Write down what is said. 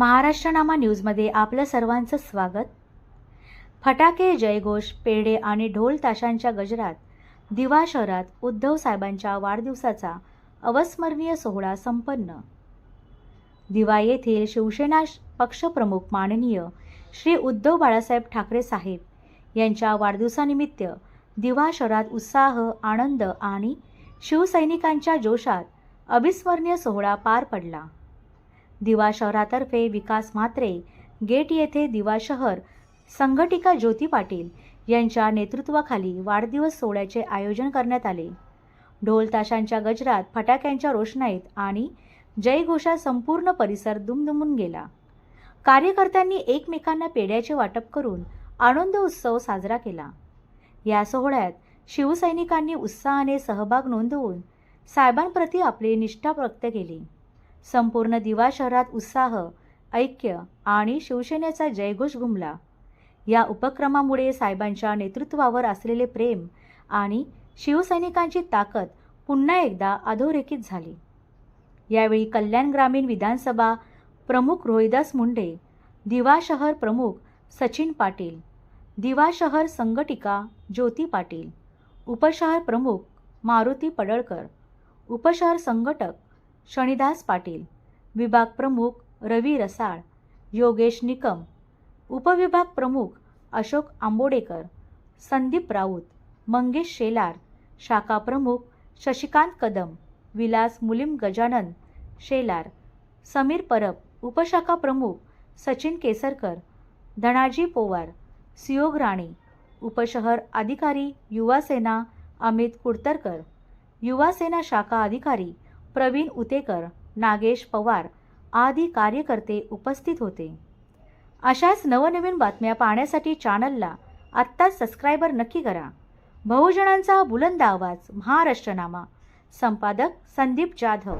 महाराष्ट्रनामा न्यूजमध्ये आपलं सर्वांचं स्वागत. फटाके जयघोष पेढे आणि ढोल ताशांच्या गजरात दिवा शहरात उद्धव साहेबांच्या वाढदिवसाचा अविस्मरणीय सोहळा संपन्न. दिवा येथील शिवसेना पक्षप्रमुख माननीय श्री उद्धव बाळासाहेब ठाकरे साहेब यांच्या वाढदिवसानिमित्त दिवा शहरात उत्साह आनंद आणि शिवसैनिकांच्या जोशात अविस्मरणीय सोहळा पार पडला. दिवा शहरातर्फे विकास म्हात्रे गेट येथे दिवा शहर संघटिका ज्योती पाटील यांच्या नेतृत्वाखाली वाढदिवस सोहळ्याचे आयोजन करण्यात आले. ढोल ताशांच्या गजरात फटाक्यांच्या रोषणाईत आणि जयघोषा संपूर्ण परिसर दुमदुमून गेला. कार्यकर्त्यांनी एकमेकांना पेढ्याचे वाटप करून आनंद उत्सव साजरा केला. या सोहळ्यात शिवसैनिकांनी उत्साहाने सहभाग नोंदवून साहेबांप्रती आपली निष्ठा व्यक्त केली. संपूर्ण दिवा शहरात उत्साह ऐक्य आणि शिवसेनेचा जयघोष घुमला. या उपक्रमामुळे साहेबांच्या नेतृत्वावर असलेले प्रेम आणि शिवसैनिकांची ताकद पुन्हा एकदा अधोरेखित झाली. यावेळी कल्याण ग्रामीण विधानसभा प्रमुख रोहिदास मुंडे दिवा शहर प्रमुख सचिन पाटील दिवा शहर संघटिका ज्योती पाटील उपशहर प्रमुख मारुती पडळकर उपशहर संघटक शनिदास पाटील विभाग प्रमुख रवी रसाळ योगेश निकम उपविभाग प्रमुख अशोक आंबोडेकर संदीप राऊत मंगेश शेलार शाखा प्रमुख शशिकांत कदम विलास मुलीम गजानन शेलार समीर परब उपशाखा प्रमुख सचिन केसरकर धनाजी पोवार सियोग राणे उपशहर अधिकारी युवासेना अमित कुडतरकर युवासेना शाखा अधिकारी प्रवीण उतेकर नागेश पवार आदी कार्यकर्ते उपस्थित होते. अशाच नवनवीन बातम्या पाहण्यासाठी चॅनलला आत्ताच सबस्क्रायबर नक्की करा. बहुजनांचा बुलंद आवाज महाराष्ट्रनामा. संपादक संदीप जाधव.